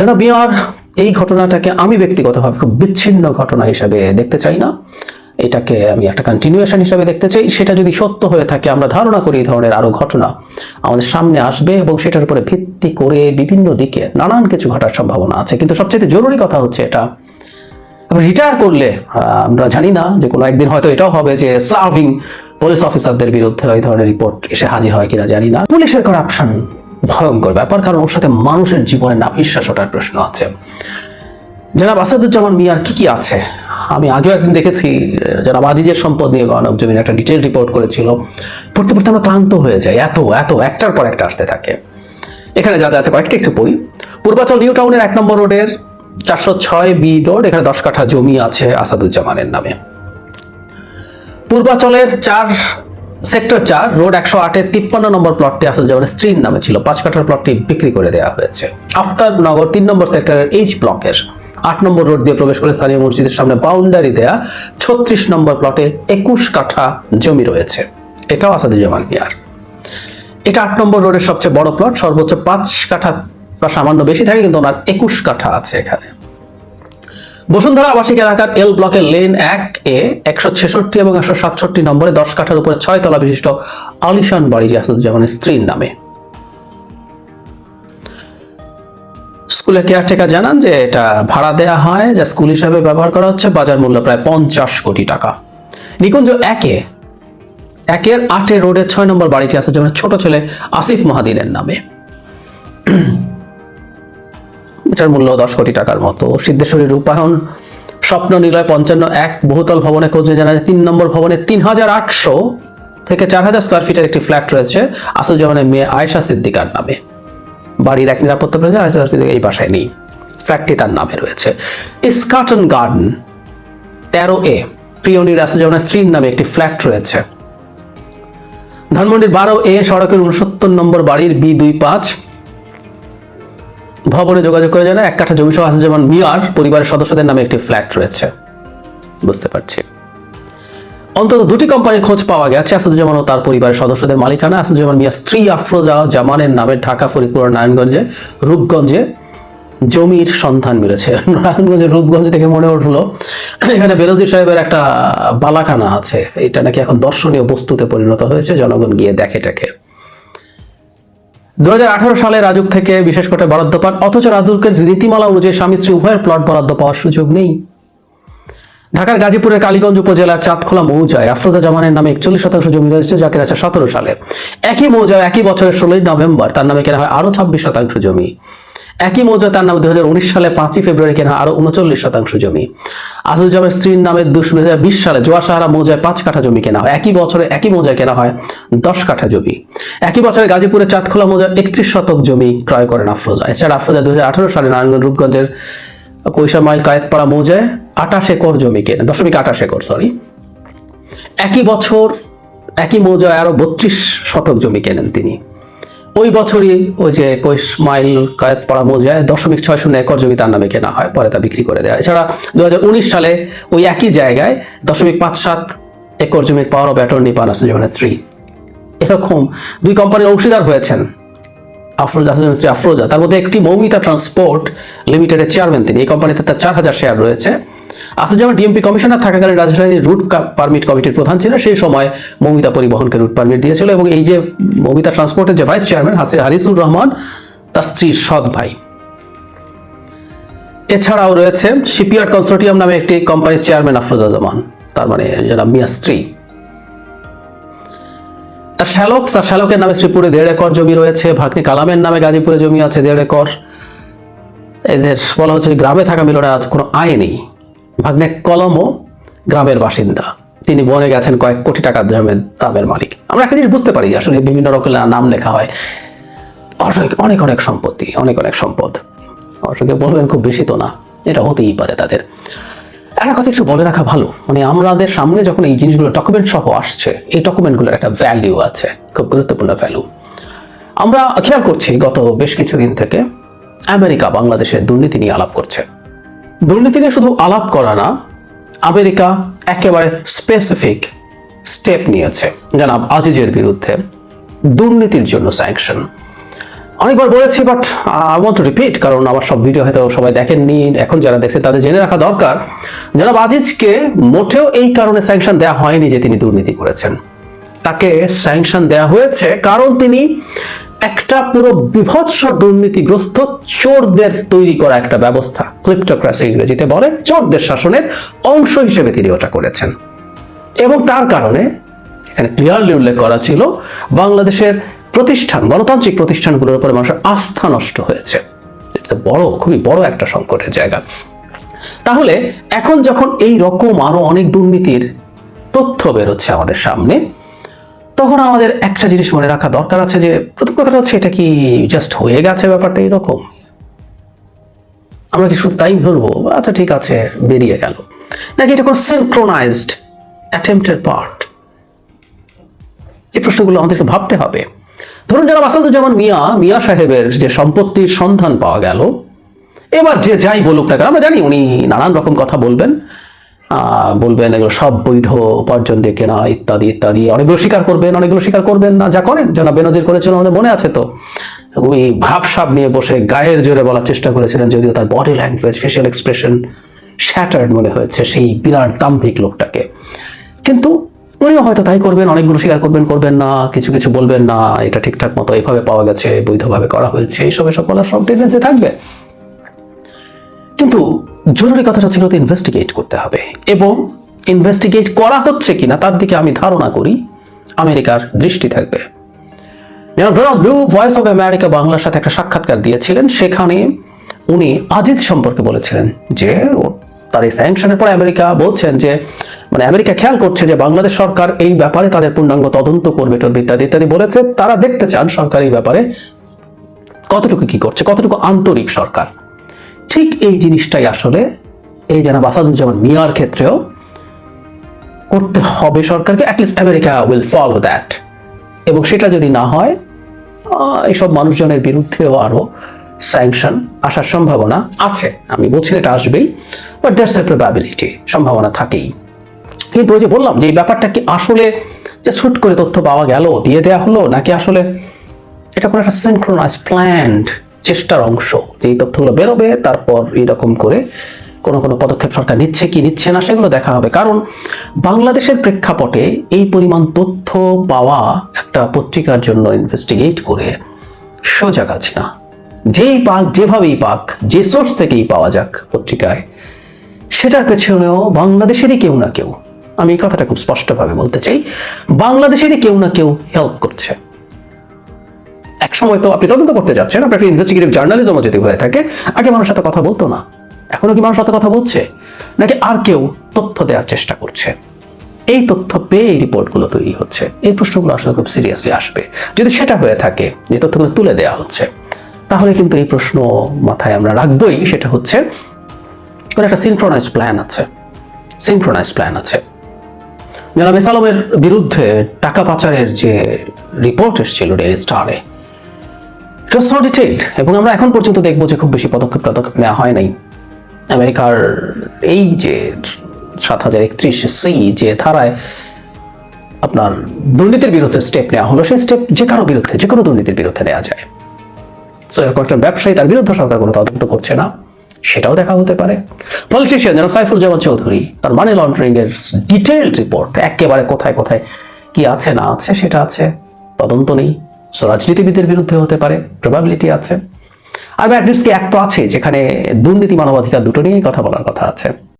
যারা বিয়ার, এই ঘটনাটাকে আমি ব্যক্তিগতভাবে খুব বিচ্ছিন্ন ঘটনা হিসাবে দেখতে চাই না। এটাকে আমি একটা কন্টিনিউয়েশন হিসাবে দেখতে চাই। সেটা যদি সত্য হয়ে থাকে, আমরা ধারণা করি এই ধরনের আরও ঘটনা আমাদের সামনে আসবে এবং সেটার উপরে ভিত্তি করে বিভিন্ন দিকে নানান কিছু ঘটার সম্ভাবনা আছে। কিন্তু সবচেয়ে জরুরি কথা হচ্ছে এটা। রিটায়ার করলে আমরা জানি না যে কোনো একদিন হয়তো এটাও হবে যে সার্ভিং পুলিশ অফিসারদের বিরুদ্ধে এই ধরনের রিপোর্ট এসে হাজির হয় কিনা, জানি না। পুলিশের কারাপশন ভয়ঙ্কর ব্যাপার, কারণ ওর সাথে মানুষের জীবনে নাভিশ্বাস ওঠার প্রশ্ন আছে। জনাব আসাদুজ্জামান মিয়ার কি কি আছে? আমি আগেও একদিন দেখেছি, জনাব আজিজের সম্পদ নিয়ে গণব জমিন একটা ডিটেল রিপোর্ট করেছিল। পড়তে পড়তে আমরা ক্লান্ত হয়ে যাই, এত এত, একটার পর একটা আসতে থাকে। এখানে যা যা আছে, কয়েকটা একটু পড়ি। পূর্বাচল নিউ টাউনের এক নম্বর রোডের চারশো ছয় বি রোড, এখানে দশ কাঠা জমি আছে আসাদুজ্জামানের নামে। পূর্বাচলের চার সেক্টর চার, রোড একশো আটের তিপ্পান্ন নম্বর প্লটটি আসাদুজ্জামানের স্ত্রীর নামে ছিল। পাঁচ কাঠার প্লটটি বিক্রি করে দেওয়া হয়েছে। আফতারনগর তিন নম্বর সেক্টরের এইচ ব্লকের আট নম্বর রোড দিয়ে প্রবেশ করে স্থানীয় মসজিদের সামনে বাউন্ডারি দেয়া ছত্রিশ নম্বর প্লটে একুশ কাঠা জমি রয়েছে। এটাও আসাদুজ্জামান মিয়ার এটা আট নম্বর রোডের সবচেয়ে বড় প্লট সর্বোচ্চ পাঁচ কাঠা বা সামান্য বেশি থাকে, কিন্তু ওনার একুশ কাঠা আছে এখানে। বসুন্ধরা আবাসিক এলাকার এল ব্লকের লেন এক এ একশো ছেষট্টি এবং একশো সাতষট্টি নম্বরে দশ কাঠার উপরে ছয় তলা বিশিষ্ট আলিশান বাড়ি আসাদুজ্জামানের স্ত্রীর নামে। স্কুলের কেয়ারটেকার জানান যে এটা ভাড়া দেয়া হয়, যা স্কুল হিসাবে ব্যবহার করা হচ্ছে, বাজার মূল্য প্রায় পঞ্চাশ কোটি টাকা। নিকুঞ্জ একে একের আটে রোডের ছয় নম্বর বাড়িটি আছে যেমন ছোট ছেলে আসিফ মাহাদিনের নামে। এটার মূল্য দশ কোটি টাকার মতো। সিদ্ধেশ্বরী রূপায়ণ, স্বপ্ন নিলয় পঞ্চান্ন এক, বহুতল ভবনে খোঁজে জানা যায় তিন নম্বর ভবনে তিন হাজার আটশো থেকে চার হাজার স্কোয়ার ফিটের একটি ফ্ল্যাট রয়েছে। আসুজ্জামানের মেয়ে আয়েশা সিদ্দিকার নামে। বাড়ির এক নিরাপত্তা প্রয়োজন আয়েশা সিদ্দিকা এই বাসায় নেই। ফ্ল্যাটটি তার নামে রয়েছে। স্কাটন গার্ডেন তেরো এ প্রিয়নীর আসুজ্জামানের স্ত্রীর নামে একটি ফ্ল্যাট রয়েছে। ধানমন্ডির বারো এ, সড়কের উনসত্তর নম্বর বাড়ির বি দুই পাঁচ ভবনে যোগাযোগ করে জানা এক কাঠা জমি সহ যেমন মিয়ার পরিবারের সদস্যদের নামে একটি ফ্ল্যাট রয়েছে। বুঝতে পারছি। অন্তত দুটি কোম্পানির খোঁজ পাওয়া গেছে। আসাদুজ্জামান ও তার পরিবারের সদস্যদের মালিকানা আসাদুজ্জামান মিয়া স্ত্রী আফরোজা জামানের নামে ঢাকা, ফরিদপুর নারায়ণগঞ্জে, রূপগঞ্জে জমির সন্ধান মিলেছে। নারায়ণগঞ্জের রূপগঞ্জ থেকে মনে উঠল, এখানে বেরোজি সাহেবের একটা বালাখানা আছে। এটা নাকি এখন দর্শনীয় বস্তুতে পরিণত হয়েছে। জনগণ গিয়ে দেখে টেকে দু সালে রাজুক থেকে বিশেষ করে বরাদ্দ পান, অথচ রাজুকের নীতিমালা অনুযায়ী স্বামী স্ত্রী, উভয়ের প্লট বরাদ্দ পাওয়ার সুযোগ নেই। ঢাকার গাজীপুরের কালীগঞ্জ উপজেলার চাঁদখোলা মৌজায় আফরোজা জামানের নামে একচল্লিশ শতাংশ জমি রয়েছে যা কেনা সতেরো সালে। একই মৌজায় একই বছরের ষোলোই নভেম্বর, তার নামে কেনা হয় আরও ছাব্বিশ শতাংশ জমি। একই মৌজায় তার নামে দু সালে পাঁচই ফেব্রুয়ারি কেনা আরও উনচল্লিশ শতাংশ জমি। আসুজ্জামের স্ত্রীর নামে বিশ সালে জোয়ার সাহারা মৌজায় পাঁচ কাঠা জমি কেনা হয়। একই বছরে একই মৌজায় কেনা হয় দশ কাঠা জমি। একই বছরে গাজীপুরের চাঁদখোলা মৌজায় একত্রিশ শতক জমি ক্রয় করেন আফরোজা এছাড়া আফরোজা দুই হাজার আঠারো সালে নারায়ণগঞ্জ রূপগঞ্জের কৈশা মাইল কায়েতপাড়া মৌজায় আঠাশ একর জমি কেনেন দশমিক আঠাশ একর সরি একই বছর, একই মৌজায় আরও বত্রিশ শতক জমি কেনেন তিনি। ওই বছরই ওই যে কৈশ মাইল কায়েতপাড়া মৌজায় দশমিক ছয় শূন্য একর জমি তার নামে কেনা হয়, পরে তা বিক্রি করে দেয় এছাড়া দু হাজার উনিশ সালে ওই একই জায়গায় দশমিক পাঁচ সাত একর জমির পাওয়ার অফ অ্যাটর্নি পান যেমন স্ত্রী এরকম দুই কোম্পানির অংশীদার হয়েছেন আফরোজা হচ্ছে আফরোজা। তার মধ্যে একটি মৌমিতা ট্রান্সপোর্ট লিমিটেডের চেয়ারম্যান তিনি। এই কোম্পানিতে তার চার হাজার শেয়ার রয়েছে। আসাদুজ্জামান ডিএমপি কমিশনার থাকাকালীন রাজশাহী রুট পারমিট কমিটির প্রধান ছিলেন, সেই সময় মৌমিতা পরিবহনকে রুট পারমিট দিয়েছিল এবং এই যে মৌমিতা ট্রান্সপোর্টের যে ভাইস চেয়ারম্যান হারিসুর রহমান, তার স্ত্রীর সৎ ভাই। এছাড়াও রয়েছে শিপইয়ার্ড কনসোর্টিয়াম নামে একটি কোম্পানির চেয়ারম্যান আফরোজা জামান, তার মানে যারা মিয়া স্ত্রী। তার শ্যালক তার শ্যালকের নামে শ্রীপুরে দেড় একর জমি রয়েছে, ভাগ্নি কালামের নামে গাজীপুরে জমি আছে দেড় একর। এদের বলা হচ্ছে গ্রামে থাকা মিলনে আজ কোনো আয় নেই। ভাগ্নে কলমও গ্রামের বাসিন্দা। তিনি বনে গেছেন কয়েক কোটি টাকা দামের দামের মালিক। আমরা একটা জিনিস বুঝতে পারি, আসলে বিভিন্ন রকমের নাম লেখা হয়। অসংখ্য, অনেক অনেক সম্পত্তি, অনেক অনেক সম্পদ। অসংখ্য বলবেন, খুব বেশি তো না, এটা হতেই পারে তাদের। একটা কথা একটু বলে রাখা ভালো মানে আমাদের সামনে যখন এই জিনিসগুলো ডকুমেন্ট সহ আসছে, এই ডকুমেন্টগুলোর একটা ভ্যালিউ আছে, খুব গুরুত্বপূর্ণ ভ্যালু আমরা খেয়াল করছি, গত বেশ কিছুদিন থেকে আমেরিকা, বাংলাদেশের দুর্নীতি নিয়ে আলাপ করছে। দুর্নীতি নিয়ে শুধু আলাপ করা না, আমেরিকা একেবারে স্পেসিফিক স্টেপ নিয়েছে। জানাব আজিজের বিরুদ্ধে দুর্নীতির জন্য স্যাংশন অনেকবার বলেছি but I want to repeat কারণ আমার সব ভিডিও হয়তো সবাই দেখেননি। এখন যারা দেখছে, তাদের জেনে রাখা দরকার। জনাব আজিজকে মোটেও এই কারণে স্যাংশন দেওয়া হয়নি যে তিনি দুর্নীতি করেছেন। তাকে স্যাংশন দেওয়া হয়েছে কারণ তিনি একটা পুরো বিভৎস দুর্নীতিগ্রস্ত চোরদের তৈরি করা একটা ব্যবস্থা, ক্লিপ্টোক্রাসি ইংরেজিতে বলে, চোরদের শাসনের অংশ হিসেবে তিনি ওটা করেছেন। এবং তার কারণে এখানে ক্লিয়ারলি উল্লেখ করা ছিল, বাংলাদেশের প্রতিষ্ঠান, গণতান্ত্রিক প্রতিষ্ঠানগুলোর উপরে মানুষের আস্থা নষ্ট হয়েছে। বড়, খুবই বড় একটা সংকটের জায়গা। তাহলে এখন যখন এই রকম আরও অনেক দুর্নীতির তথ্য বেরোচ্ছে আমাদের সামনে তখন আমাদের একটা জিনিস মনে রাখা দরকার আছে যে, প্রথম কথাটা হচ্ছে এটা কি জাস্ট হয়ে গেছে ব্যাপারটা এরকম? আমরা কি শুধু তাই ধরবো? আচ্ছা ঠিক আছে, বেরিয়ে গেল। নাকি এটা কোনো সিনক্রোনাইজড অ্যাটেম্পটের পার্ট এই প্রশ্নগুলো আমাদেরকে ভাবতে হবে। ধরুন যারা আসাদুজ্জামান মিয়া মিয়া সাহেবের যে সম্পত্তির সন্ধান পাওয়া গেল, এবার যে যাই বলুক না কেন, আমরা জানি উনি নানান রকম কথা বলবেন। বলবেন এগুলো সব বৈধ উপার্জন দিয়ে কেনা, ইত্যাদি ইত্যাদি। অনেকগুলো স্বীকার করবেন, অনেকগুলো স্বীকার করবেন না, যা করেন যেন বেনজির করেছিল আমাদের মনে আছে তো। ওই ভাবসাব নিয়ে বসে গায়ের জোরে বলার চেষ্টা করেছিলেন, যদিও তার body language facial expression shattered মনে হয়েছে সেই বিরাট দাম্ভিক লোকটাকে। কিন্তু উনিও হয়তো তাই করবেন, অনেকগুলো স্বীকার করবেন করবেন না, কিছু কিছু বলবেন না, এটা ঠিকঠাক মতো এইভাবে পাওয়া গেছে, বৈধভাবে করা হয়েছে এইসব এসব বলার সব টেন্ডেন্সি থাকবে। কিন্তু জরুরি কথাটা ছিল তো ইনভেস্টিগেট করতে হবে। এবং ইনভেস্টিগেট করা হচ্ছে কিনা তার দিকে আমি ধারণা করি আমেরিকার দৃষ্টি থাকবে। ব্লু ভয়েস অফ আমেরিকা বাংলার সাথে একটা সাক্ষাৎকার দিয়েছিলেন। সেখানে উনি আজিজ সম্পর্কে বলেছিলেন যে তার এই স্যাংশনের পরে আমেরিকা বলছেন যে মানে আমেরিকা খেয়াল করছে যে বাংলাদেশ সরকার এই ব্যাপারে তাদের পূর্ণাঙ্গ তদন্ত করবে ইত্যাদি ইত্যাদি বলেছে। তারা দেখতে চান সরকার এই ব্যাপারে কতটুকু কি করছে, কতটুকু আন্তরিক সরকার। ঠিক এই জিনিসটাই আসলে এই যেন বাসাদুজ্জামান মিয়ার ক্ষেত্রেও করতে হবে সরকারকে at least America will follow that এবং সেটা যদি না হয় এইসব মানুষজনের বিরুদ্ধেও আরও স্যাংশন আসার সম্ভাবনা আছে। আমি বলছি এটা আসবেই বাট দ্যাটস এ প্রবাবিলিটি সম্ভাবনা থাকেই। কিন্তু ওই যে বললাম যে এই ব্যাপারটা কি আসলে যে শুট করে তথ্য পাওয়া গেল, দিয়ে দেওয়া হলো, নাকি আসলে এটা কোনো একটা সিনক্রোনাইজ প্ল্যান্ড চেষ্টার অংশ। যে তথ্যগুলো বেরোবে, তারপর এরকম করে কোনো কোনো পদক্ষেপ সরকার নিচ্ছে কি নিচ্ছে না, সেগুলো দেখা হবে। কারণ বাংলাদেশের প্রেক্ষাপটে এই পরিমাণ তথ্য পাওয়া একটা পত্রিকার জন্য ইনভেস্টিগেট করে সোজা কাজ না। যেই পাক, যেভাবেই পাক, যে সোর্স থেকেই পাওয়া যাক পত্রিকায়, সেটার পেছনেও বাংলাদেশেরই কেউ না কেউ, আমি এই কথাটা খুব স্পষ্টভাবে বলতে চাই, বাংলাদেশেরই কেউ না কেউ হেল্প করছে। এক সময় তো আপনি তদন্ত করতে যাচ্ছেন আপনার একটা ইনভেস্টিগেটিভ জার্নালিজমও যদি হয়ে থাকে। আগে মানুষের সাথে কথা বলতো না। এখনও কি মানুষ সাথে কথা বলছে? নাকি আর কেউ তথ্য দেওয়ার চেষ্টা করছে? এই তথ্য পেয়ে রিপোর্টগুলো তৈরি হচ্ছে। এই প্রশ্নগুলো আসলে খুব সিরিয়াসলি আসবে। যদি সেটা হয়ে থাকে, যে তথ্যগুলো তুলে দেওয়া হচ্ছে, তাহলে কিন্তু এই প্রশ্ন মাথায় আমরা রাখবই। সেটা হচ্ছে, কোনো একটা সিনক্রোনাইজ প্ল্যান আছে। সিনক্রোনাইজ প্ল্যান আছে। জনাব আলমের বিরুদ্ধে টাকা পাচারের যে রিপোর্ট এসেছিল ডেইলি স্টারে ডিটেইলড এবং আমরা এখন পর্যন্ত দেখব যে খুব বেশি পদক্ষেপ পদক্ষেপ নেওয়া হয় নাই। আমেরিকার এই যে সাত হাজার একত্রিশ সি যে ধারায় আপনার দুর্নীতির বিরুদ্ধে স্টেপ নেওয়া হলো, সেই স্টেপ যে কারও বিরুদ্ধে, যে কোনো দুর্নীতির বিরুদ্ধে নেওয়া যায়। সো এরকম ব্যবসায়ী তার বিরুদ্ধে সরকার কোনো তদন্ত করছে না, সেটাও দেখা হতে পারে। পলিটিশিয়ান যেন সাইফুল জামান চৌধুরী, তার মানি লন্ডারিং এর ডিটেলড রিপোর্ট একেবারে কোথায় কোথায় কি আছে না আছে, সেটা আছে, তদন্ত নেই। সো রাজনীতিবিদদের বিরুদ্ধে হতে পারে প্রবাবিলিটি আছে। আর ব্যাড কি এক তো আছে, যেখানে দুর্নীতি, মানবাধিকার দুটো নিয়েই কথা বলার কথা আছে।